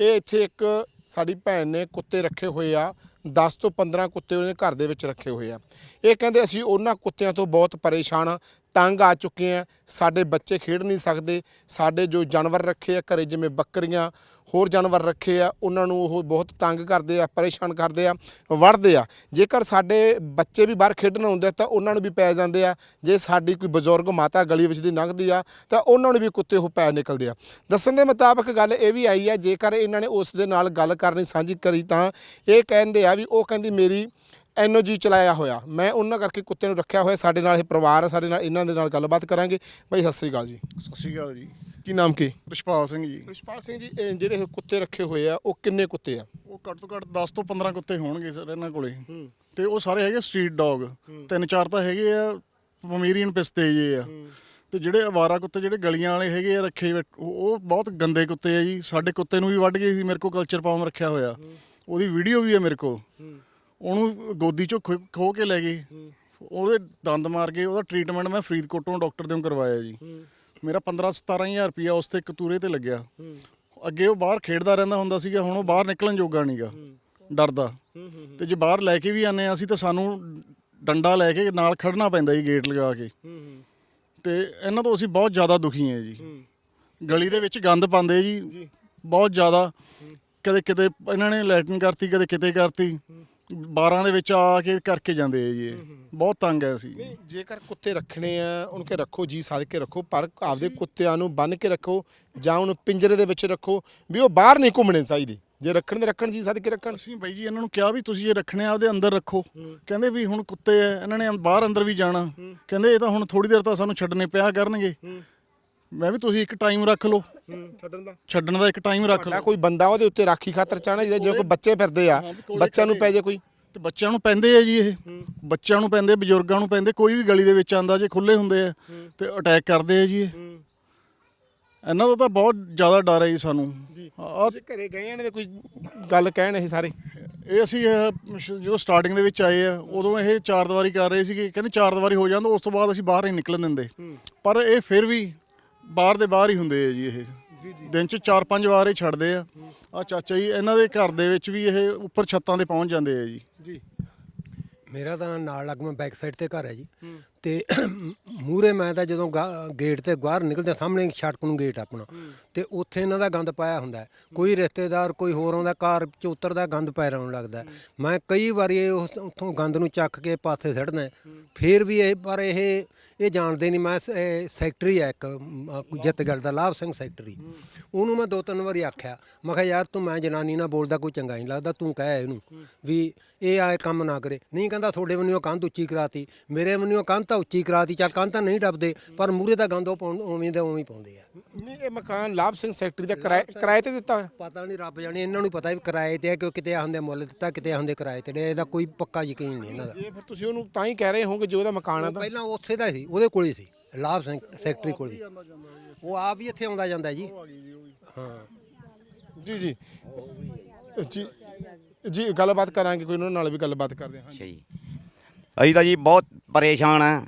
ਇਹ ਇੱਥੇ ਇੱਕ ਸਾਡੀ ਭੈਣ ਨੇ ਕੁੱਤੇ ਰੱਖੇ ਹੋਏ ਆ 10 ਤੋਂ 15 ਕੁੱਤੇ ਉਹਨੇ ਘਰ ਦੇ ਵਿੱਚ ਰੱਖੇ ਹੋਏ ਆ। ਇਹ ਕਹਿੰਦੇ ਅਸੀਂ ਉਹਨਾਂ ਕੁੱਤਿਆਂ ਤੋਂ ਬਹੁਤ ਪਰੇਸ਼ਾਨ ਆ ਤੰਗ ਆ ਚੁੱਕੇ ਆ। ਸਾਡੇ ਬੱਚੇ ਖੇਡ ਨਹੀਂ ਸਕਦੇ। ਸਾਡੇ ਜੋ ਜਾਨਵਰ ਰੱਖੇ ਆ ਘਰੇ, ਜਿਵੇਂ ਬੱਕਰੀਆਂ, ਹੋਰ ਜਾਨਵਰ ਰੱਖੇ ਆ, ਉਹਨਾਂ ਨੂੰ ਉਹ ਬਹੁਤ ਤੰਗ ਕਰਦੇ ਆ, ਪਰੇਸ਼ਾਨ ਕਰਦੇ ਆ, ਵੜਦੇ ਆ। ਜੇਕਰ ਸਾਡੇ ਬੱਚੇ ਵੀ ਬਾਹਰ ਖੇਡਣ ਆਉਂਦੇ ਆ, ਤਾਂ ਉਹਨਾਂ ਨੂੰ ਵੀ ਪੈ ਜਾਂਦੇ ਆ। ਜੇ ਸਾਡੀ ਕੋਈ ਬਜ਼ੁਰਗ ਮਾਤਾ ਗਲੀ ਵਿੱਚ ਦੀ ਲੰਘਦੀ ਆ, ਤਾਂ ਉਹਨਾਂ ਨੂੰ ਵੀ ਕੁੱਤੇ ਉਹ ਪੈ ਨਿਕਲਦੇ ਆ। ਦੱਸਣ ਦੇ ਮੁਤਾਬਕ ਗੱਲ ਇਹ ਵੀ ਆਈ ਆ ਜੇਕਰ ਇਹਨਾਂ ਨੇ ਉਸ ਦੇ ਨਾਲ ਗੱਲ ਕਰਨੀ ਸਾਂਝੀ ਕਰੀ ਤਾਂ ਇਹ ਕਹਿੰਦੇ ਆ ਵੀ ਉਹ ਕਹਿੰਦੀ ਮੇਰੀ ਐਨਓਜੀ ਚਲਾਇਆ ਹੋਇਆ। ਮੈਂ ਉਹਨਾਂ ਕਰਕੇ ਕੁੱਤੇ ਨੂੰ ਰੱਖਿਆ ਹੋਇਆ। ਸਾਡੇ ਨਾਲ ਇਹ ਪਰਿਵਾਰ ਆ ਸਾਡੇ ਨਾਲ ਇਹਨਾਂ ਦੇ ਨਾਲ ਗੱਲਬਾਤ ਕਰਾਂਗੇ। ਬਾਈ ਸਤਿ ਸ੍ਰੀ ਅਕਾਲ ਜੀ। ਸਤਿ ਸ਼੍ਰੀ ਅਕਾਲ ਜੀ। ਕੀ ਨਾਮ ਕੀ? ਰਿਸ਼ਪਾਲ ਸਿੰਘ ਜੀ। ਰਿਸ਼ਪਾਲ ਸਿੰਘ ਜੀ ਇਹ ਜਿਹੜੇ ਇਹ ਕੁੱਤੇ ਰੱਖੇ ਹੋਏ ਆ ਉਹ ਕਿੰਨੇ ਕੁੱਤੇ ਆ? ਉਹ ਘੱਟ ਤੋਂ ਘੱਟ 10 ਤੋਂ 15 ਕੁੱਤੇ ਹੋਣਗੇ ਸਰ ਇਹਨਾਂ ਕੋਲੇ। ਤੇ ਉਹ ਸਾਰੇ ਹੈਗੇ ਸਟਰੀਟ ਡੌਗ। ਤਿੰਨ ਚਾਰ ਤਾਂ ਹੈਗੇ ਆ ਪਮੀਰੀਅਨ ਪਿਸਤੇ ਜੇ ਆ। ਤੇ ਜਿਹੜੇ ਅਵਾਰਾ ਕੁੱਤੇ ਜਿਹੜੇ ਗਲੀਆਂ ਵਾਲੇ ਹੈਗੇ ਆ ਰੱਖੇ ਉਹ ਬਹੁਤ ਗੰਦੇ ਕੁੱਤੇ ਆ ਜੀ। ਸਾਡੇ ਕੁੱਤੇ ਨੂੰ ਵੀ ਵੱਢ ਗਏ ਸੀ ਮੇਰੇ ਕੋਲ ਕਲਚਰ ਪਾਉਮ ਰੱਖਿਆ ਹੋਇਆ। ਉਹਦੀ ਵੀਡੀਓ ਵੀ ਆ ਮੇਰੇ ਕੋਲ। ਉਹਨੂੰ ਗੋਦੀ ਚੋਂ ਖੋ- ਖੋਹ ਕੇ ਲੈ ਗਏ। ਉਹਦੇ ਦੰਦ ਮਾਰ ਕੇ ਉਹਦਾ ਟ੍ਰੀਟਮੈਂਟ ਮੈਂ ਫਰੀਦਕੋਟੋਂ ਡਾਕਟਰ ਦੇ ਕਰਵਾਇਆ ਜੀ। ਮੇਰਾ 15 17000 ਰੁਪਿਆ ਉਸ ਤੇ ਕਤੂਰੇ ਤੇ ਲੱਗਿਆ। ਅੱਗੇ ਉਹ ਬਾਹਰ ਖੇਡਦਾ ਰਹਿੰਦਾ ਹੁੰਦਾ ਸੀਗਾ ਹੁਣ ਉਹ ਬਾਹਰ ਨਿਕਲਣ ਜੋਗਾ ਨਹੀਂਗਾ ਡਰਦਾ। ਤੇ ਜੇ ਬਾਹਰ ਲੈ ਕੇ ਵੀ ਆਨੇ ਆ ਅਸੀਂ ਤਾਂ ਸਾਨੂੰ ਡੰਡਾ ਲੈ ਕੇ ਨਾਲ ਖੜਨਾ ਪੈਂਦਾ ਜੀ ਗੇਟ ਲਗਾ ਕੇ। ਤੇ ਇਹਨਾਂ ਤੋਂ ਅਸੀਂ ਬਹੁਤ ਜ਼ਿਆਦਾ ਦੁਖੀ ਹਾਂ ਜੀ। ਗਲੀ ਦੇ ਵਿੱਚ ਗੰਦ ਪਾਉਂਦੇ ਜੀ। ਬਹੁਤ ਜ਼ਿਆਦਾ। ਕਦੇ ਕਿਤੇ ਇਹਨਾਂ ਨੇ ਲੈਟਰਿੰਗ ਕਰਤੀ ਕਦੇ ਕਿਤੇ ਕਰਤੀ। 12 ਦੇ ਵਿੱਚ ਆ ਕੇ ਕਰਕੇ ਜਾਂਦੇ ਆ ਜੀ ਇਹ। ਬਹੁਤ ਤੰਗ ਹੈ ਅਸੀਂ। ਨਹੀਂ ਜੇਕਰ ਕੁੱਤੇ ਰੱਖਣੇ ਆ ਉਹਨਾਂ ਕੇ ਰੱਖੋ ਜੀ ਸਾਧ ਕੇ ਰੱਖੋ ਪਰ ਆਪਦੇ ਕੁੱਤਿਆਂ ਨੂੰ ਬੰਨ ਕੇ ਰੱਖੋ ਜਾਂ ਉਹਨੂੰ ਪਿੰਜਰੇ ਦੇ ਵਿੱਚ ਰੱਖੋ ਵੀ ਉਹ ਬਾਹਰ ਨਹੀਂ ਘੁੰਮਣੇ ਚਾਹੀਦੇ। ਜੇ ਰੱਖਣ ਦੇ ਰੱਖਣ ਜੀ ਸਾਧ ਕੇ ਰੱਖਣ। ਅਸੀਂ ਬਾਈ ਜੀ ਇਹਨਾਂ ਨੂੰ ਕਿਹਾ ਵੀ ਤੁਸੀਂ ਇਹ ਰੱਖਣੇ ਆ ਆਪਦੇ ਅੰਦਰ ਰੱਖੋ। ਕਹਿੰਦੇ ਵੀ ਹੁਣ ਕੁੱਤੇ ਆ ਇਹਨਾਂ ਨੇ ਬਾਹਰ ਅੰਦਰ ਵੀ ਜਾਣਾ। ਕਹਿੰਦੇ ਇਹ ਤਾਂ ਹੁਣ ਥੋੜੀ ਦੇਰ ਤਾਂ ਸਾਨੂੰ ਛੱਡਣੇ ਪਿਆ ਕਰਨਗੇ। ਮੈਂ ਵੀ ਤੁਸੀਂ ਇੱਕ ਟਾਈਮ ਰੱਖ ਲਓ। ਛੱਡਣ ਦਾ। ਛੱਡਣ ਦਾ ਇੱਕ ਟਾਈਮ ਰੱਖ ਲਓ। ਕੋਈ ਬੰਦਾ ਉਹਦੇ ਉੱਤੇ ਰਾਖੀ ਖਾਤਰ ਚਾਹਣਾ ਜੋ ਕੋਈ ਬੱਚੇ ਫਿਰਦੇ ਆ ਹਾਂ, ਬੱਚਿਆਂ ਨੂੰ ਪੈ ਜੇ ਕੋਈ। ਤੇ ਬੱਚਿਆਂ ਨੂੰ ਪੈਂਦੇ ਆ ਜੀ ਇਹ। ਬੱਚਿਆਂ ਨੂੰ ਪੈਂਦੇ ਬਜ਼ੁਰਗਾਂ ਨੂੰ ਪੈਂਦੇ ਕੋਈ ਵੀ ਗਲੀ ਦੇ ਵਿੱਚ ਆਂਦਾ ਜੇ ਖੁੱਲੇ ਹੁੰਦੇ ਆ ਤੇ ਅਟੈਕ ਕਰਦੇ ਆ ਜੀ ਇਹ। ਇਹਨਾਂ ਦਾ ਤਾਂ ਬਹੁਤ ਜ਼ਿਆਦਾ ਡਰ ਹੈ ਜੀ ਸਾਨੂੰ। ਆ ਘਰੇ ਗਏ ਇਹਨਾਂ ਦੇ ਕੋਈ ਗੱਲ ਕਹਿਣ ਇਹ ਸਾਰੇ? ਇਹ ਅਸੀਂ ਜਦੋਂ ਸਟਾਰਟਿੰਗ ਦੇ ਵਿੱਚ ਆਏ ਆ ਉਦੋਂ ਇਹ ਚਾਰ ਦੀਵਾਰੀ ਕਰ ਰਹੇ ਸੀਗੇ। ਕਹਿੰਦੇ ਚਾਰ ਦੀਵਾਰੀ ਹੋ ਜਾਂਦਾ ਉਸ ਤੋਂ ਬਾਅਦ ਅਸੀਂ ਬਾਹਰ ਨਹੀਂ ਨਿਕਲਣ ਦਿੰਦੇ। ਪਰ ਇਹ ਫਿਰ ਵੀ ਬਾਹਰ ਦੇ ਬਾਹਰ ਹੀ ਹੁੰਦੇ ਆ ਜੀ ਇਹ। ਦਿਨ ਚ ਚਾਰ ਪੰਜ ਵਾਰ ਇਹ ਛੱਡਦੇ ਆ। ਆ ਚਾਚਾ ਜੀ ਇਹਨਾਂ ਦੇ ਘਰ ਦੇ ਵਿੱਚ ਵੀ ਇਹ ਉੱਪਰ ਛੱਤਾਂ ਤੇ ਪਹੁੰਚ ਜਾਂਦੇ ਆ ਜੀ। ਜੀ। ਮੇਰਾ ਤਾਂ ਨਾਲ ਲੱਗਵਾਂ ਬੈਕ ਸਾਈਡ ਤੇ ਘਰ ਹੈ ਜੀ। ਤੇ ਮੂਰੇ ਮੈਂ ਤਾਂ ਜਦੋਂ ਗੇਟ ਤੇ ਬਾਹਰ ਨਿਕਲਦੇ ਸਾਹਮਣੇ ਸੜਕ ਨੂੰ ਗੇਟ ਆਪਣਾ। ਤੇ ਉੱਥੇ ਇਹਨਾਂ ਦਾ ਗੰਦ ਪਾਇਆ ਹੁੰਦਾ। ਕੋਈ ਰਿਸ਼ਤੇਦਾਰ ਕੋਈ ਹੋਰ ਆਉਂਦਾ ਕਾਰ ਚ ਉਤਰਦਾ ਗੰਦ ਪੈ ਰਉਣ ਲੱਗਦਾ। ਮੈਂ ਕਈ ਵਾਰੀ ਉੱਥੋਂ ਗੰਦ ਨੂੰ ਚੱਕ ਕੇ ਪਾਸੇ ਹੈ। ਫਿਰ ਵੀ ਇਹ ਪਰ ਇਹ ਇਹ ਜਾਣਦੇ ਨਹੀਂ। ਮੈਂ ਸੈਕਟਰੀ ਹੈ ਇੱਕ ਜਿੱਤਗੜ ਦਾ ਲਾਭ ਸਿੰਘ ਸੈਕਟਰੀ। ਉਹਨੂੰ ਮੈਂ ਦੋ ਤਿੰਨ ਵਾਰੀ ਆਖਿਆ। ਮੈਂ ਕਿਹਾ ਯਾਰ ਤੂੰ ਮੈਂ ਜਨਾਨੀ ਨਾਲ ਬੋਲਦਾ ਕੋਈ ਚੰਗਾ ਨਹੀਂ ਲੱਗਦਾ। ਤੂੰ ਕਹਿ ਇਹਨੂੰ ਵੀ ਇਹ ਆਏ ਕੰਮ ਨਾ ਕਰੇ। ਨਹੀਂ ਕਹਿੰਦਾ ਤੁਹਾਡੇ ਵੱਲੋਂ ਕੰਧ ਉੱਚੀ ਕਰਾਤੀ। ਮੇਰੇ ਵੱਲੋਂ ਕੰਧ ਤਾਂ ਉੱਚੀ ਕਰਾਤੀ ਚੱਲ ਕੰਧ ਤਾਂ ਨਹੀਂ ਡੱਬਦੇ ਪਰ ਮੂਰੇ ਦਾ ਗੰਦ ਉਹ ਪਾਉਣ- ਉਵੇਂ ਦੇ ਉਵੇਂ ਹੀ ਪਾਉਂਦੇ ਆ। ਨਹੀਂ ਇਹ ਮਕਾਨ ਲਾਭ ਸਿੰਘ ਸੈਕਟਰੀ ਦਾ ਕਿਰਾਏ ਕਿਰਾਏ ਤੇ ਦਿੱਤਾ ਹੋਇਆ? ਪਤਾ ਨਹੀਂ ਰੱਬ ਜਾਣੇ ਇਹਨਾਂ ਨੂੰ ਪਤਾ ਵੀ ਕਿਰਾਏ ਤੇ ਆ ਕਿ ਕਿਤੇ ਆਂਦੇ ਮੁੱਲ ਦਿੱਤਾ ਕਿਤੇ ਆਂਦੇ ਕਿਰਾਏ ਤੇ। ਇਹਦਾ ਕੋਈ ਪੱਕਾ ਯਕੀਨ ਨਹੀਂ ਇਹਨਾਂ ਦਾ। ਜੇ ਫਿਰ ਤੁਸੀਂ ਉਹਨੂੰ ਤਾਂ ਹੀ ਕਹਿ ਰਹੇ ਹੋਗੇ ਜੋ ਉਹਦਾ ਮਕਾਨ ਆ ਤਾਂ? ਪਹਿਲਾਂ ਉੱਥੇ ਦਾ ਸੀ ਉਹਦੇ ਕੋਲ ਹੀ ਸੀ ਲਾਭ ਸਿੰਘ ਸੈਕਟਰੀ ਕੋਲ ਹੀ ਉਹ ਆਪ ਹੀ ਇੱਥੇ ਆਉਂਦਾ ਜਾਂਦਾ ਜੀ। ਹਾਂ। ਜੀ ਜੀ। ਜੀ ਜੀ ਗੱਲਬਾਤ ਕਰਾਂਗੇ ਕੋਈ ਉਹਨਾਂ ਨਾਲ ਵੀ ਗੱਲਬਾਤ ਕਰਦੇ ਹਾਂ। ਅੱਛਾ ਜੀ। ਅਸੀਂ ਤਾਂ ਜੀ ਬਹੁਤ ਪਰੇਸ਼ਾਨ ਆ।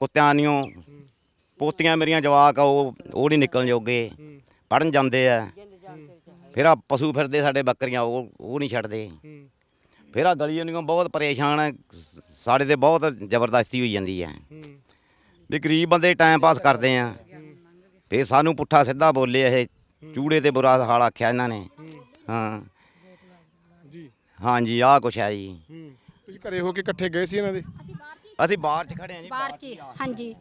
ਕੁੱਤਿਆਂ ਨਿਓ ਪੋਤੀਆਂ ਮੇਰੀਆਂ ਜਵਾਕ ਆ ਉਹ ਉਹ ਨਹੀਂ ਨਿਕਲਣ ਜੋਗੇ। ਪੜਨ ਜਾਂਦੇ ਆ। ਫਿਰ ਆ ਪਸ਼ੂ ਫਿਰਦੇ ਸਾਡੇ ਬੱਕਰੀਆਂ ਉਹ ਉਹ ਨਹੀਂ ਛੱਡਦੇ। ਫਿਰ ਆ ਗਲੀ ਨਿਓ ਬਹੁਤ ਪਰੇਸ਼ਾਨ ਆ। ਸਾਡੇ ਤੇ ਬਹੁਤ ਜ਼ਬਰਦਸਤੀ ਹੋਈ ਜਾਂਦੀ ਹੈ ਵੀ ਗਰੀਬ ਬੰਦੇ ਟਾਈਮ ਪਾਸ ਕਰਦੇ ਆ। ਫਿਰ ਸਾਨੂੰ ਪੁੱਠਾ ਸਿੱਧਾ ਬੋਲੇ ਇਹ ਚੂੜੇ ਤੇ ਬੁਰਾ ਹਾਲ ਆਖਿਆ ਇਹਨਾਂ ਨੇ। ਹਾਂ। ਜੀ। ਹਾਂਜੀ ਆਹ ਕੁਛ ਹੈ ਜੀ। ਤੁਸੀਂ ਘਰੇ ਹੋ ਕੇ ਇਕੱਠੇ ਗਏ ਸੀ ਇਹਨਾਂ ਦੇ? ਅਸੀਂ ਬਾਹਰ ਚ ਖੜੇ ਆ ਜੀ ਬਾਹਰ ਚ ਹਾਂਜੀ।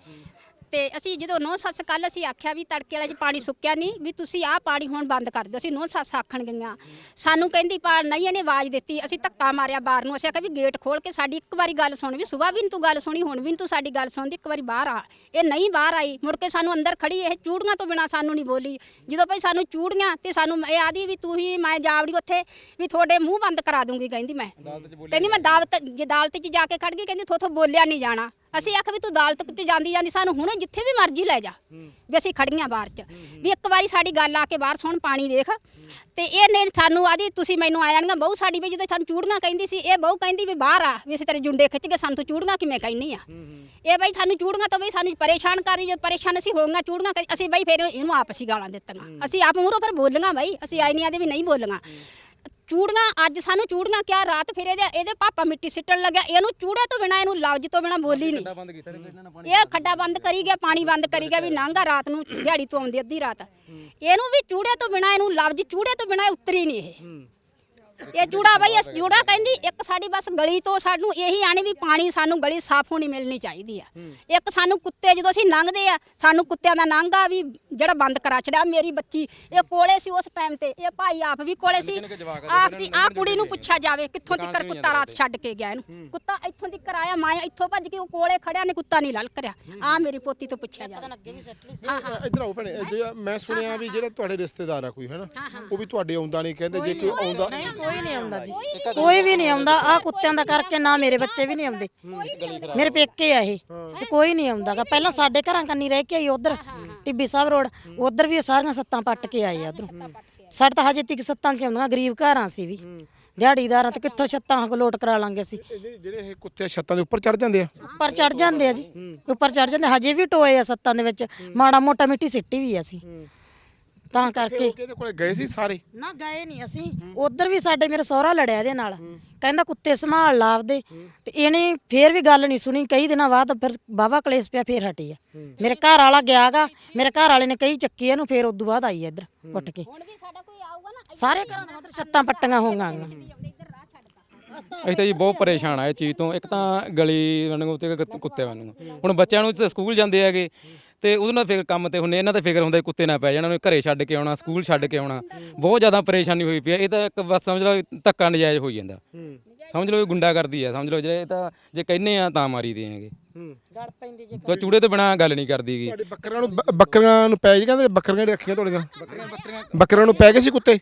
ਤੇ ਅਸੀਂ ਜਦੋਂ ਨੌ ਸੱਸ ਕੱਲ ਅਸੀਂ ਆਖਿਆ ਵੀ ਤੜਕੇ ਵਾਲੇ ਚ ਪਾਣੀ ਸੁੱਕਿਆ ਨਹੀਂ ਵੀ ਤੁਸੀਂ ਆਹ ਪਾਣੀ ਹੁਣ ਬੰਦ ਕਰ ਦਿਓ। ਅਸੀਂ ਨੌ ਸੱਸ ਆਖਣ ਗਈਆਂ। ਸਾਨੂੰ ਕਹਿੰਦੀ ਪਾ ਨਹੀਂ ਇਹਨੇ ਆਵਾਜ਼ ਦਿੱਤੀ। ਅਸੀਂ ਧੱਕਾ ਮਾਰਿਆ ਬਾਹਰ ਨੂੰ। ਅਸੀਂ ਆਖਿਆ ਵੀ ਗੇਟ ਖੋਲ ਕੇ ਸਾਡੀ ਇੱਕ ਵਾਰੀ ਗੱਲ ਸੁਣ। ਵੀ ਸਵੇਰ ਵੀ ਨੀ ਤੂੰ ਗੱਲ ਸੁਣੀ ਹੁਣ ਵੀ ਨੀ ਤੂੰ ਸਾਡੀ ਗੱਲ ਸੁਣਦੀ ਇੱਕ ਵਾਰੀ ਬਾਹਰ ਆ। ਇਹ ਨਹੀਂ ਬਾਹਰ ਆਈ। ਮੁੜ ਕੇ ਸਾਨੂੰ ਅੰਦਰ ਖੜੀ ਇਹ ਚੂੜੀਆਂ ਤੋਂ ਬਿਨਾ ਸਾਨੂੰ ਨਹੀਂ ਬੋਲੀ। ਜਦੋਂ ਭਾਈ ਸਾਨੂੰ ਚੂੜੀਆਂ ਤੇ ਸਾਨੂੰ ਇਹ ਆਦੀ ਵੀ ਤੂੰ ਹੀ ਮੈਂ ਜਾਵੜੀ ਉੱਥੇ ਵੀ ਤੁਹਾਡੇ ਮੂੰਹ ਬੰਦ ਕਰਾ ਦੂੰਗੀ ਕਹਿੰਦੀ ਮੈਂ। ਕਹਿੰਦੀ ਮੈਂ ਦਾਵਤ ਜੇ ਅਦਾਲਤ 'ਚ ਜਾ ਕੇ ਖੜ ਗਈ ਕਹਿੰਦੀ ਥੋਥੋਂ ਬੋਲਿਆ ਨਹੀਂ ਜਾਣਾ। ਅਸੀਂ ਆਖ ਵੀ ਤੂੰ ਅਦਾਲਤ ਚ ਜਾਂਦੀ ਜਾਂਦੀ ਸਾਨੂੰ ਹੁਣੇ ਜਿੱਥੇ ਵੀ ਮਰਜ਼ੀ ਲੈ ਜਾ। ਵੀ ਅਸੀਂ ਖੜੀਆਂ ਬਾਹਰ ਚ। ਵੀ ਇੱਕ ਵਾਰੀ ਸਾਡੀ ਗੱਲ ਆ ਕੇ ਬਾਹਰ ਸੁਣ, ਪਾਣੀ ਵੇਖ। ਤੇ ਇਹ ਨੇ ਸਾਨੂੰ ਆਦੀ, ਤੁਸੀਂ ਮੈਨੂੰ ਆਇਆ ਨਾ ਬਹੂ ਸਾਡੀ ਵੀ ਜਦੋਂ ਸਾਨੂੰ ਚੂੜੀਆਂ ਕਹਿੰਦੀ ਸੀ, ਇਹ ਬਹੁ ਕਹਿੰਦੀ ਵੀ ਬਾਹਰ ਆ, ਵੀ ਅਸੀਂ ਤੇਰੇ ਜੁੰਡੇ ਖਿੱਚ ਕੇ ਸਾਨੂੰ ਤੂੰ ਚੂੜੀਆਂ ਕਿਵੇਂ ਕਹਿਨੀ ਆ? ਇਹ ਬਈ ਸਾਨੂੰ ਚੂੜੀਆਂ ਤੋਂ ਬਈ ਸਾਨੂੰ ਪਰੇਸ਼ਾਨ ਕਰੀ ਜੇ ਪਰੇਸ਼ਾਨ ਅਸੀਂ ਹੋਵਾਂਗਾ ਚੂੜੀਆਂ ਕਰੀ- ਅਸੀਂ ਬਈ ਫਿਰ ਇਹਨੂੰ ਆਪ ਅਸੀਂ ਗਾਲਾਂ ਦਿੱਤੀਆਂ। ਅਸੀਂ ਆਪ ਮੂਹਰੋਂ ਫਿਰ ਬੋਲੀਆਂ ਬਈ, ਅਸੀਂ ਆਈ ਨਹੀਂ ਆਦੇ ਵੀ ਨਹੀਂ ਬੋਲੀਆਂ। ਚੂੜੀਆਂ ਅੱਜ ਸਾਨੂੰ ਚੂੜੀਆਂ ਕਿਹਾ ਰਾਤ ਫਿਰ ਇਹਦੇ ਇਹਦੇ ਪਾਪਾ ਮਿੱਟੀ ਸਿੱਟਣ ਲੱਗਿਆ। ਇਹਨੂੰ ਚੂੜੇ ਤੋਂ ਬਿਨਾ ਇਹਨੂੰ ਲਫ਼ਜ਼ ਤੋਂ ਬਿਨਾ ਬੋਲੀ ਨਹੀਂ। ਇਹ ਖੱਡਾ ਬੰਦ ਕਰੀ ਗਿਆ ਪਾਣੀ ਬੰਦ ਕਰੀ ਗਿਆ ਵੀ ਨਾਂਗਾ ਰਾਤ ਨੂੰ ਦਿਹਾੜੀ ਤੋਂ ਆਉਂਦੀ ਅੱਧੀ ਰਾਤ। ਇਹਨੂੰ ਵੀ ਚੂੜੇ ਤੋਂ ਬਿਨਾ ਇਹਨੂੰ ਲਫ਼ਜ਼ ਚੂੜੇ ਤੋਂ ਬਿਨਾ ਉਤਰੀ ਨਹੀਂ ਇਹ। ਇਹ ਚੂੜਾ ਬਈ ਇਸ ਚੂੜਾ ਕਹਿੰਦੀ ਇੱਕ ਸਾਡੀ ਬਸ ਗਲੀ ਤੋਂ ਸਾਨੂੰ ਇਹੀ ਆਣੀ ਵੀ ਪਾਣੀ ਸਾਨੂੰ ਗਲੀ ਸਾਫ਼ ਹੋਣੀ ਮਿਲਣੀ ਚਾਹੀਦੀ ਆ। ਇੱਕ ਸਾਨੂੰ ਕੁੱਤੇ ਜਦੋਂ ਅਸੀਂ ਲੰਘਦੇ ਆ ਸਾਨੂੰ ਕੁੱਤਿਆਂ ਦਾ ਨਾਂਗਾ ਵੀ ਜਿਹੜਾ ਬੰਦ ਕਰਾ ਛੜਿਆ ਮੇਰੀ ਬੱਚੀ ਇਹ ਕੋਲੇ ਸੀ ਉਸ ਟਾਈਮ ਤੇ ਇਹ ਭਾਈ ਆਪ ਵੀ ਕੋਲੇ ਸੀ ਆਪ ਸੀ ਆ ਕੁੜੀ ਨੂੰ ਪੁੱਛਿਆ ਜਾਵੇ ਕਿੱਥੋਂ ਤੱਕ ਕੁੱਤਾ ਰਾਤ ਛੱਡ ਕੇ ਗਿਆ ਇਹਨੂੰ। ਕੁੱਤਾ ਇੱਥੋਂ ਤੱਕ ਆਇਆ ਮਾਇਆ ਇੱਥੋਂ ਭੱਜ ਕੇ ਉਹ ਕੋਲੇ ਖੜਿਆ ਨੇ ਕੁੱਤਾ ਨਹੀਂ ਲਲਕ ਰਿਆ ਆ ਮੇਰੀ ਪੋਤੀ ਤੋਂ ਪੁੱਛਿਆ ਜਾਵੇ। ਹਾਂ ਹਾਂ। ਇੱਧਰ ਆਓ ਭੈਣੇ ਜੇ ਮੈਂ ਸੁਣਿਆ ਵੀ ਜਿਹੜਾ ਤੁਹਾਡੇ ਰਿਸ਼ਤੇਦਾਰ ਆ ਕੋਈ ਹੈਨਾ? ਉਹ ਵੀ ਤੁਹਾਡੇ ਆਉਂਦਾ ਨਹੀਂ ਕਹਿੰਦੇ ਜੇ ਕੋਈ ਆਉਂਦਾ ਕੋਈ ਨਹੀਂ ਆਉਂਦਾ ਜੀ। ਕੋਈ ਵੀ ਨਹੀਂ ਆਉਂਦਾ। ਆ ਕੁੱਤਿਆਂ ਦਾ ਕਰਕੇ ਨਾ ਮੇਰੇ ਬੱਚੇ ਵੀ ਨਹੀਂ ਆਉਂਦੇ। ਮੇਰੇ ਪੇਕੇ ਆ ਇਹ। ਤੇ ਕੋਈ ਨਹੀਂ ਆਉਂਦਾਗਾ ਪਹਿਲਾਂ ਸਾਡੇ ਘਰਾਂ ਕੰਨੀ ਰਹਿ ਕੇ ਆਈ ਉਧਰ ਟਿੱਬੀ ਸਾਹਿਬ ਰੋਡ। ਉਧਰ ਵੀ ਸਾਰੀਆਂ ਸੱਤਾਂ ਪੱਟ ਕੇ ਆਏ ਆ ਉਧਰੋਂ। ਸਾਡੇ ਤਾਂ ਹਜੇ ਤੱਕ ਸੱਤਾਂ ਚ ਆਉਂਦੀਆਂ ਗਰੀਬ ਘਰਾਂ ਸੀ ਵੀ। ਦਿਹਾੜੀਦਾਰਾਂ ਤੇ ਕਿੱਥੋਂ ਛੱਤਾਂ ਲੋਟ ਕਰਾ ਲਾਂਗੇ ਅਸੀਂ? ਜਿਹੜੇ ਇਹ ਕੁੱਤੇ ਛੱਤਾਂ ਦੇ ਉੱਪਰ ਚੜ ਜਾਂਦੇ ਆ? ਉੱਪਰ ਚੜ ਜਾਂਦੇ ਆ ਜੀ। ਉੱਪਰ ਚੜ ਜਾਂਦੇ। ਹਜੇ ਵੀ ਟੋਏ ਆ ਸੱਤਾਂ ਦੇ ਵਿੱਚ। ਮਾੜਾ ਮੋਟਾ ਮਿੱਟੀ ਸਿੱਟੀ ਵੀ ਆ ਅਸੀਂ। ਤਾਂ ਕਰਕੇ। ਉਹ ਕਿਹਦੇ ਕੋਲੇ ਗਏ ਸੀ ਸਾਰੇ? ਨਾ ਗਏ ਨਹੀਂ ਅਸੀਂ। ਉਧਰ ਵੀ ਸਾਡੇ ਮੇਰੇ ਸਹੁਰਾ ਲੜਿਆ ਇਹਦੇ ਨਾਲ। ਕਹਿੰਦਾ ਕੁੱਤੇ ਸੰਭਾਲ ਲਾ ਆਪਦੇ। ਤੇ ਇਹਨੇ ਫੇਰ ਵੀ ਗੱਲ ਨਹੀਂ ਸੁਣੀ। ਕਈ ਦਿਨਾਂ ਬਾਅਦ ਫਿਰ ਬਾਵਾ ਕਲੇਸ਼ ਪਿਆ ਫੇਰ ਹਟੀ ਆ। ਮੇਰੇ ਘਰ ਵਾਲਾ ਗਿਆਗਾ ਮੇਰੇ ਘਰ ਵਾਲੇ ਨੇ ਕਈ ਚੱਕੀ ਇਹਨੂੰ ਫੇਰ ਉਦੋਂ ਬਾਅਦ ਆਈ ਆ ਇੱਧਰ ਉੱਠ ਕੇ। ਹੁਣ ਵੀ ਸਾਡਾ ਕੋਈ ਆਊਗਾ ਨਾ ਸਾਰੇ ਘਰਾਂ ਦੇ ਉਧਰ ਛੱਤਾਂ ਪੱਟੀਆਂ ਹੋਈਆਂ ਅਸੀਂ ਤਾਂ ਜੀ ਬਹੁਤ ਪਰੇਸ਼ਾਨ ਆ ਇਹ ਚੀਜ਼ ਤੋਂ। ਇੱਕ ਤਾਂ ਗਲੀ ਵਾਂਗੂ ਤੇ ਕੁੱਤੇ ਵਾਂਗੂ ਹੁਣ ਬੱਚਿਆਂ ਨੂੰ ਸਕੂਲ ਜਾਂਦੇ ਹੈਗੇ। ਤੇ ਉਹਦੇ ਨਾਲ ਫਿਕਰ ਕੰਮ ਤੇ ਹੁੰਨੇ ਇਹਨਾਂ ਤੇ ਫਿਕਰ ਹੁੰਦਾ ਕੁੱਤੇ ਨਾ ਪੈ ਜਾਣ ਉਹਨੂੰ ਘਰੇ ਛੱਡ ਕੇ ਆਉਣਾ ਸਕੂਲ ਛੱਡ ਕੇ ਆਉਣਾ। ਬਹੁਤ ਜ਼ਿਆਦਾ ਪਰੇਸ਼ਾਨੀ ਹੋਈ ਪਈ ਹੈ ਇਹ ਤਾਂ ਇੱਕ ਬਸ ਸਮਝ ਲਓ ਧੱਕਾ ਨਜਾਇਜ਼ ਹੋਈ ਜਾਂਦਾ। ਸਮਝ ਲਓ ਇਹ ਗੁੰਡਾ ਕਰਦੀ ਹੈ ਸਮਝ ਲਓ ਜੇ ਇਹ ਤਾਂ ਜੇ ਕਹਿੰਨੇ ਆ ਤਾਂ ਮਾਰੀ ਦੇ ਹੈਗੇ ਗੜ ਪੈਂਦੀ ਜੇ ਤਾਂ ਚੂੜੇ ਤੋਂ ਬਿਨਾ ਗੱਲ ਨਹੀਂ ਕਰਦੀਗੀ ਤੁਹਾਡੇ ਬੱਕਰੀਆਂ ਨੂੰ ਬ- ਬੱਕਰੀਆਂ ਨੂੰ ਪੈ ਜੀ ਕਹਿੰਦੇ ਬੱਕਰੀਆਂ ਜਿਹੜੇ ਰੱਖੀਆਂ ਤੁਹਾਡੀਆਂ। ਬੱਕਰੀਆਂ ਨੂੰ ਪੈ ਗਏ ਸੀ ਕੁੱਤੇ?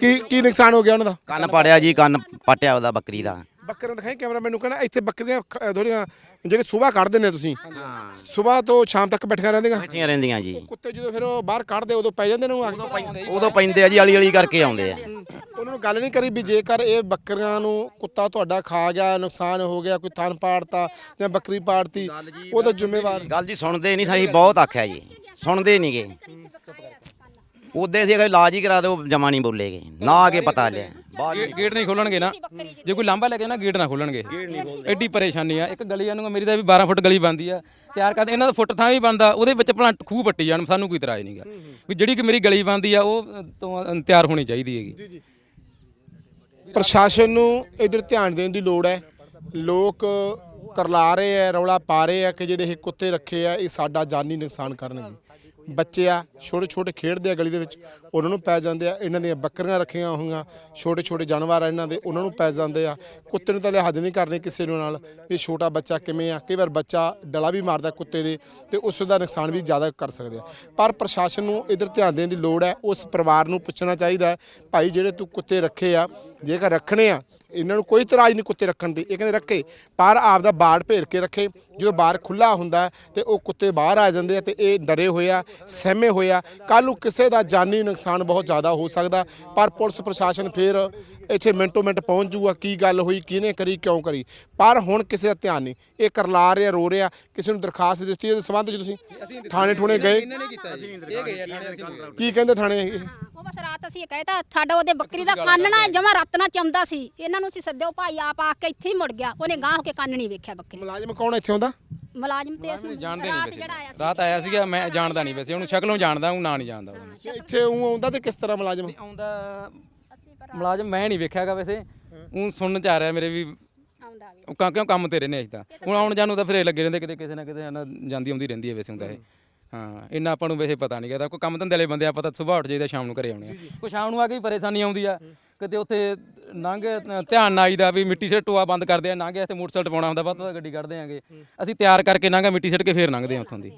ਕੀ ਕੀ ਨੁਕਸਾਨ ਹੋ ਗਿਆ ਉਹਨਾਂ ਦਾ? ਕੰਨ ਪਾੜਿਆ ਜੀ ਕੰਨ ਪਟਿਆ ਉਹਦਾ ਬੱਕਰੀ ਦਾ। ਬੱਕਰੀਆਂ ਦਿਖਾਈ ਕੈਮਰਾ ਮੈਨੂੰ ਕਹਿੰਦਾ ਇੱਥੇ ਬੱਕਰੀਆਂ ਥੋੜੀਆਂ ਜਿਹੜੇ ਸਵੇਰ ਕੱਢਦੇ ਨੇ ਤੁਸੀਂ। ਸਵੇਰ ਤੋਂ ਸ਼ਾਮ ਤੱਕ ਬੈਠੀਆਂ ਰਹਿੰਦੀਆਂ। ਬੈਠੀਆਂ ਰਹਿੰਦੀਆਂ ਜੀ। ਕੁੱਤੇ ਜਦੋਂ ਫਿਰ ਉਹ ਬਾਹਰ ਕੱਢਦੇ ਉਦੋਂ ਪੈ ਜਾਂਦੇ ਨੇ ਉਹ ਕੇ। ਉਦੋਂ ਪੈਂਦੇ ਆ ਜੀ ਅਲੀ ਅਲੀ ਕਰਕੇ ਆਉਂਦੇ ਆ। ਉਹਨਾਂ ਨੂੰ ਗੱਲ ਨਹੀਂ ਕਰੀ ਵੀ ਜੇਕਰ ਇਹ ਬੱਕਰੀਆਂ ਨੂੰ ਕੁੱਤਾ ਤੁਹਾਡਾ ਖਾ ਗਿਆ ਨੁਕਸਾਨ ਹੋ ਗਿਆ ਕੋਈ ਥਣ ਪਾੜਤਾ ਜਾਂ ਬੱਕਰੀ ਪਾੜਤੀ ਉਹਦਾ ਜ਼ਿੰਮੇਵਾਰ। ਗੱਲ ਜੀ ਸੁਣਦੇ ਨਹੀਂ ਸਹੀ ਬਹੁਤ ਆਖਿਆ ਜੀ। ਸੁਣਦੇ ਨਹੀਂਗੇ ਉਹਦੇ ਸੀ ਅਗੇ ਇਲਾਜ ਹੀ ਕਰਾ ਦਿਓ ਜਮਾ ਨਹੀਂ ਬੋਲੇਗੇ। ਨਾ ਆ ਕੇ ਪਤਾ ਲਿਆ। ਗੇ- ਗੇਟ ਨਹੀਂ ਖੋਲਣਗੇ ਨਾ। ਜੇ ਕੋਈ ਲਾਂਬਾ ਲੈ ਕੇ ਨਾ ਗੇਟ ਨਾ ਖੋਲਣਗੇ। ਐਡੀ ਪਰੇਸ਼ਾਨੀ ਆ। ਇੱਕ ਗਲੀ ਨੂੰ ਮੇਰੀ ਤਾਂ ਵੀ 12 ਫੁੱਟ ਗਲੀ ਬੰਦੀ ਆ। ਤਿਆਰ ਕਰਦੇ ਇਹਨਾਂ ਦਾ ਫੁੱਟ ਥਾਂ ਵੀ ਬੰਦਾ ਉਹਦੇ ਵਿੱਚ ਭਲਾ ਖੂਹ ਪੱਟੀ ਜਾਣ ਸਾਨੂੰ ਕੋਈ ਇਤਰਾਜ਼ ਨਹੀਂਗਾ ਵੀ ਜਿਹੜੀ ਕਿ ਮੇਰੀ ਗਲੀ ਬੰਦੀ ਆ ਉਹ ਅ, ਤੋਂ ਅ, ਤਿਆਰ ਹੋਣੀ ਚਾਹੀਦੀ ਹੈਗੀ। ਪ੍ਰਸ਼ਾਸਨ ਨੂੰ ਇਧਰ ਧਿਆਨ ਦੇਣ ਦੀ ਲੋੜ ਹੈ। ਲੋਕ ਕਰਲਾ ਰਹੇ ਆ ਰੌਲਾ ਪਾ ਰਹੇ ਆ ਕਿ ਜਿਹੜੇ ਇਹ ਕੁੱਤੇ ਰੱਖੇ ਆ ਇਹ ਸਾਡਾ ਜਾਨੀ ਨੁਕਸਾਨ ਕਰਨਗੇ। ਬੱਚੇ ਆ ਛੋਟੇ ਛੋਟੇ ਖੇਡਦੇ ਆ ਗਲੀ ਦੇ ਵਿੱਚ, ਉਹਨਾਂ ਨੂੰ ਪੈ ਜਾਂਦੇ ਆ, ਇਹਨਾਂ ਦੀਆਂ ਬੱਕਰੀਆਂ ਰੱਖੀਆਂ ਹੋਈਆਂ ਛੋਟੇ ਛੋਟੇ ਜਾਨਵਰ ਆ ਇਹਨਾਂ ਦੇ, ਉਹਨਾਂ ਨੂੰ ਪੈ ਜਾਂਦੇ ਆ। ਕੁੱਤੇ ਨੂੰ ਤਾਂ ਲਿਹਾਜ਼ ਨਹੀਂ ਕਰਨੇ ਕਿਸੇ ਨੂੰ ਨਾਲ ਵੀ ਛੋਟਾ ਬੱਚਾ ਕਿਵੇਂ ਆ। ਕਈ ਵਾਰ ਬੱਚਾ ਡਲਾ ਵੀ ਮਾਰਦਾ ਕੁੱਤੇ ਦੇ ਤੇ ਉਸ ਦਾ ਨੁਕਸਾਨ ਵੀ ਜ਼ਿਆਦਾ ਕਰ ਸਕਦੇ ਆ। ਪਰ ਪ੍ਰਸ਼ਾਸਨ ਨੂੰ ਇਧਰ ਧਿਆਨ ਦੇਣ ਦੀ ਲੋੜ ਹੈ, ਉਸ ਪਰਿਵਾਰ ਨੂੰ ਪੁੱਛਣਾ ਚਾਹੀਦਾ ਭਾਈ, ਜਿਹੜੇ ਤੂੰ ਕੁੱਤੇ ਰੱਖੇ ਆ ਜੇਕਰ ਰੱਖਣੇ ਆ ਇਹਨਾਂ ਨੂੰ ਕੋਈ ਇਤਰਾਜ਼ ਨਹੀਂ ਕੁੱਤੇ ਰੱਖਣ ਦੀ। ਇਹ ਕਹਿੰਦੇ ਰੱਖੇ ਪਰ ਆਪਦਾ ਬਾੜ ਭੇਰ ਕੇ ਰੱਖੇ। ਜਦੋਂ ਬਾਹਰ ਖੁੱਲਾ ਹੁੰਦਾ ਤੇ ਉਹ ਕੁੱਤੇ ਬਾਹਰ ਆ ਜਾਂਦੇ ਆ ਤੇ ਇਹ ਡਰੇ ਹੋਏ ਆ ਸਹਿਮੇ ਹੋਏ ਆ। ਕੱਲ ਨੂੰ ਕਿਸੇ ਦਾ ਜਾਨੀ ਨੁਕਸਾਨ ਬਹੁਤ ਜ਼ਿਆਦਾ ਹੋ ਸਕਦਾ ਪਰ ਪੁਲਿਸ ਪ੍ਰਸ਼ਾਸਨ ਫੇਰ ਇੱਥੇ ਮਿੰਟੋ ਮਿੰਟ ਪਹੁੰਚ ਜੂਗਾ ਕੀ ਗੱਲ ਹੋਈ ਕਿਹਨੇ ਕਰੀ ਕਿਉਂ ਕਰੀ। ਪਰ ਹੁਣ ਕਿਸੇ ਦਾ ਧਿਆਨ ਨਹੀਂ। ਇਹ ਕਰਲਾ ਰਿਹਾ ਰੋ ਰਿਹਾ ਕਿਸੇ ਨੂੰ ਦਰਖਾਸਤ ਦਿੱਤੀ ਇਹਦੇ ਸੰਬੰਧ ਚ ਤੁਸੀਂ ਥਾਣੇ ਠੁਣੇ ਗਏ। ਕੀ ਕਹਿੰਦੇ ਥਾਣੇ ਇਹ? ਉਹ ਬਸ ਰਾਤ ਅਸੀਂ ਇਹ ਕਹਿਤਾ ਸਾਡਾ ਉਹਦੇ ਬੱਕਰੀ ਦਾ ਕੰਨ ਨਾ ਜਮਾ ਰਾਤ ਨਾ ਚਮਦਾ ਸੀ ਇਹਨਾਂ ਨੂੰ ਅਸੀਂ ਸੱਦਿਓ ਭਾਈ ਆਪ ਆ ਕੇ ਇੱਥੇ ਹੀ ਮੁੜ ਗਿਆ ਉਹਨੇ ਗਾਂਹ ਹੋ ਕੇ ਕੰਨ ਨਹੀਂ ਵੇਖਿਆ ਬੱਕਰੀ। ਮੁਲਾਜ਼ਮ ਕੌਣ ਇੱਥੇ ਆਉਂਦਾ? ਮੁਲਾਜ਼ਮ ਤੇ ਅਸੀਂ ਜਾਣਦੇ ਜਿਹੜਾ ਆਇਆ ਵੈਸੇ ਰਾਤ ਆਇਆ ਸੀਗਾ ਮੈਂ ਜਾਣਦਾ ਨਹੀਂ ਵੈਸੇ ਉਹਨੂੰ ਸ਼ਕਲੋਂ ਜਾਣਦਾ ਉਹ ਨਾਂ ਨਹੀਂ ਜਾਣਦਾ ਉਹਨੂੰ। ਇੱਥੇ ਉਹ ਆਉਂਦਾ ਤੇ ਕਿਸ ਤਰ੍ਹਾਂ ਮੁਲਾਜ਼ਮ? ਆਉਂਦਾ ਮੁਲਾਜ਼ਮ ਮੈਂ ਨਹੀਂ ਵੇਖਿਆਗਾ ਵੈਸੇ। ਉਹ ਸੁਣਨ ਚ ਆ ਰਿਹਾ ਮੇਰੇ ਵੀ ਆਉਂਦਾ ਵੀ। ਉਹ ਕਾਂ ਕਿਉਂ ਕੰਮ ਤੇ ਰਹਿੰਦੇ ਅਸੀਂ ਤਾਂ। ਹੁਣ ਆਉਣ ਜਾਣ ਨੂੰ ਤਾਂ ਫਿਰ ਇਹ ਲੱਗੇ ਰਹਿੰਦੇ ਕਿਤੇ ਕਿਸੇ ਨਾ ਕਿਤੇ ਨਾ ਜਾਂਦੀ ਆਉਂਦੀ ਰਹਿੰਦੀ ਹੈ ਵੈਸੇ ਹੁੰਦਾ ਇਹ। ਹਾਂ ਇੰਨਾ ਆਪਾਂ ਨੂੰ ਵੈਸੇ ਪਤਾ ਨਹੀਂ ਕਰਦਾ ਕੋਈ ਕੰਮ ਧੰਦੇ ਵਾਲੇ ਬੰਦੇ ਆਪਾਂ ਤਾਂ ਉੱਠ ਜਾਈਦਾ ਸ਼ਾਮ ਨੂੰ ਘਰੇ ਆਉਣੇ ਆ। ਕੋਈ ਸ਼ਾਮ ਨੂੰ ਆ ਕੇ ਵੀ ਪਰੇਸ਼ਾਨੀ ਆਉਂਦੀ ਆ। ਕਿਤੇ ਉੱਥੇ ਲੰਘ ਧਿਆਨ ਨਾ ਆਈਦਾ ਵੀ ਮਿੱਟੀ ਸਿੱਟ ਟੋਆ ਬੰਦ ਕਰਦੇ ਆ ਲੰਘ ਇੱਥੇ ਮੋਟਰਸਾਈਕਲ ਪਾਉਣਾ ਹੁੰਦਾ ਵੱਧ ਤੋਂ ਵੱਧ ਗੱਡੀ ਕੱਢਦੇ ਆਂਗੇ। ਅਸੀਂ ਤਿਆਰ ਕਰਕੇ ਲੰਘਾ ਮਿੱਟੀ ਸਿੱਟ ਕੇ ਫੇਰ ਲੰਘਦੇ ਆ ਉੱਥੋਂ ਦੀ।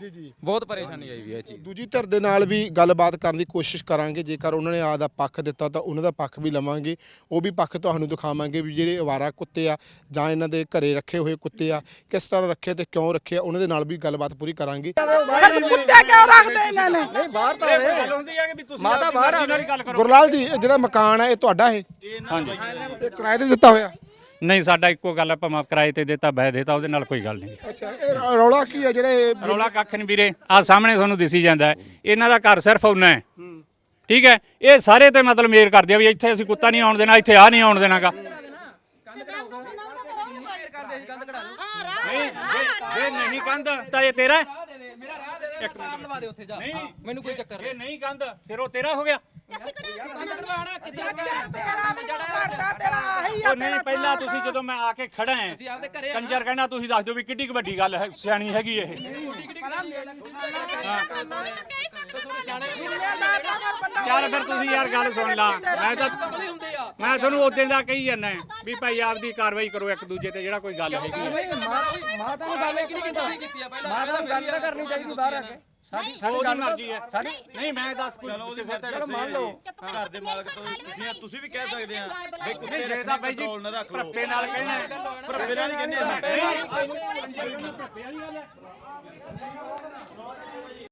ਬਹੁਤ ਪਰੇਸ਼ਾਨੀ ਆਈ ਵੀ ਹੈ ਇਹ ਚੀਜ਼। ਦੂਜੀ ਧਿਰ ਦੇ ਨਾਲ ਵੀ ਗੱਲਬਾਤ ਕਰਨ ਦੀ ਕੋਸ਼ਿਸ਼ ਕਰਾਂਗੇ ਜੇਕਰ ਉਹਨਾਂ ਨੇ ਆਪਦਾ ਪੱਖ ਦਿੱਤਾ ਤਾਂ ਉਹਨਾਂ ਦਾ ਪੱਖ ਵੀ ਲਵਾਂਗੇ। ਉਹ ਵੀ ਪੱਖ ਤੁਹਾਨੂੰ ਦਿਖਾਵਾਂਗੇ ਵੀ ਜਿਹੜੇ ਅਵਾਰਾ ਕੁੱਤੇ ਆ ਜਾਂ ਇਹਨਾਂ ਦੇ ਘਰੇ ਰੱਖੇ ਹੋਏ ਕੁੱਤੇ ਆ ਕਿਸ ਤਰ੍ਹਾਂ ਰੱਖੇ ਤੇ ਕਿਉਂ ਰੱਖੇ ਆ ਉਹਨਾਂ ਦੇ ਨਾਲ ਵੀ ਗੱਲਬਾਤ ਪੂਰੀ ਕਰਾਂਗੇ। ਕੁੱਤੇ ਕਿਉਂ ਰੱਖਦੇ ਇਹਨਾਂ ਨੇ? ਗੁਰਲਾਲ ਜੀ ਇਹ ਜਿਹੜਾ ਮਕਾਨ ਹੈ ਇਹ ਤੁਹਾਡਾ ਹੈ ਹਾਂਜੀ। ਇਹ ਕਿਰਾਏ ਤੇ ਦਿੱਤਾ ਹੋਇਆ? ਨਹੀਂ ਸਾਡਾ ਇੱਕੋ ਗੱਲ ਹੈ ਭਾਵੇਂ ਕਿਰਾਏ ਤੇ ਦਿੱਤਾ ਬਹਿ ਦਿੱਤਾ ਉਹਦੇ ਨਾਲ ਕੋਈ ਗੱਲ ਨਹੀਂ। ਅੱਛਾ ਇਹ ਰੌ- ਰੌਲਾ ਕੀ ਹੈ ਜਿਹੜੇ ਰੌਲਾ ਕੱਖ ਨਹੀਂ ਵੀਰੇ ਆ ਸਾਹਮਣੇ ਤੁਹਾਨੂੰ ਦਿਸੀ ਜਾਂਦਾ ਹੈ। ਇਹਨਾਂ ਦਾ ਘਰ ਸਿਰਫ ਉਹਨਾਂ ਹੈ। ਠੀਕ ਹੈ? ਇਹ ਸਾਰੇ ਤੇ ਮਤਲਬ ਮੇਲ ਕਰਦੇ ਆ ਵੀ ਇੱਥੇ ਅਸੀਂ ਕੁੱਤਾ ਨਹੀਂ ਆਉਣ ਦੇਣਾ ਇੱਥੇ ਆ ਨਹੀਂ ਆਉਣ ਦੇਣਾਗਾ। ਨਹੀਂ ਜੇ- ਜੇ ਨਹੀਂ ਕੰਧ ਤਾਂ ਇਹ ਤੇਰਾ ਹੈ? ਇੱਕ ਮਿੰਟ। ਲਵਾ ਦੇ ਉੱਥੇ ਜਾ ਨਹੀਂ ਮੈਨੂੰ ਕੋਈ ਚੱਕਰ ਇਹ ਨਹੀਂ ਕੰਧ ਫਿਰ ਉਹ ਤੇਰਾ ਹੋ ਗਿਆ। ਕਿੱਥੇ ਤੇਰਾ ਮੈਨੂੰ ਕਰਦਾ ਤੇਰਾ ਆਹੀ ਆ ਉਹ ਨਹੀਂ ਪਹਿਲਾਂ ਤੁਸੀਂ ਜਦੋਂ ਮੈਂ ਆ ਕੇ ਖੜਾ ਹਾਂ ਅਸੀਂ ਆਪਦੇ ਘਰੇ ਕੰਜਰ ਕਹਿੰਦਾ ਤੁਸੀਂ ਦੱਸ ਦਿਓ ਵੀ ਕਿੱਡੀ ਕੁ ਵੱਡੀ ਗੱਲ ਹੈ ਸਿਆਣੀ ਹੈਗੀ ਇਹ। ਯਾਰ ਫਿਰ ਤੁਸੀਂ ਯਾਰ ਗੱਲ ਸੁਣ ਲਾ। ਮੈਂ ਤਾਂ ਮੈਂ ਤੁਹਾਨੂੰ ਉਦੋਂ ਦਾ ਕਹੀ ਜਾਂਦਾ ਵੀ ਭਾਈ ਆਪਦੀ ਕਾਰਵਾਈ ਕਰੋ ਇੱਕ ਦੂਜੇ ਤੇ ਜਿਹੜਾ ਕੋਈ ਗੱਲ ਹੈਗੀ ਹੈ। ਮਾਤਾ ਨੂੰ ਗੱਲ ਕਿਹਨੇ ਕੀਤੀ ਕੀਤੀ ਆ? ਪਹਿਲਾਂ ਮਾਤਾ ਨੂੰ ਗੱਲ ਕਰਨੀ ਚਾਹੀਦੀ ਬਾਹਰ ਆ ਕੇ। ਸਾਡੀ ਸਾਡੀ ਗੱਲ ਮਰਜ਼ੀ ਹੈ ਨਹੀਂ ਮੈਂ ਦੱਸ ਕੋਈ ਕਿਸੇ ਤੇ ਚਲੋ ਮੰਨ ਲਓ ਘਰ ਦੇ ਮਾਲਕ ਤੁਸੀਂ ਤੁਸੀਂ ਵੀ ਕਹਿ ਸਕਦੇ ਆ ਬਈ ਕੁੱਤੇ ਜੇ ਤਾਂ ਬਾਈ ਜੀ ਭੱਪੇ ਨਾਲ ਕਹਿਣਾ ਪਰ ਮੇਰਾ ਨਹੀਂ ਕਹਿੰਦੇ ਆ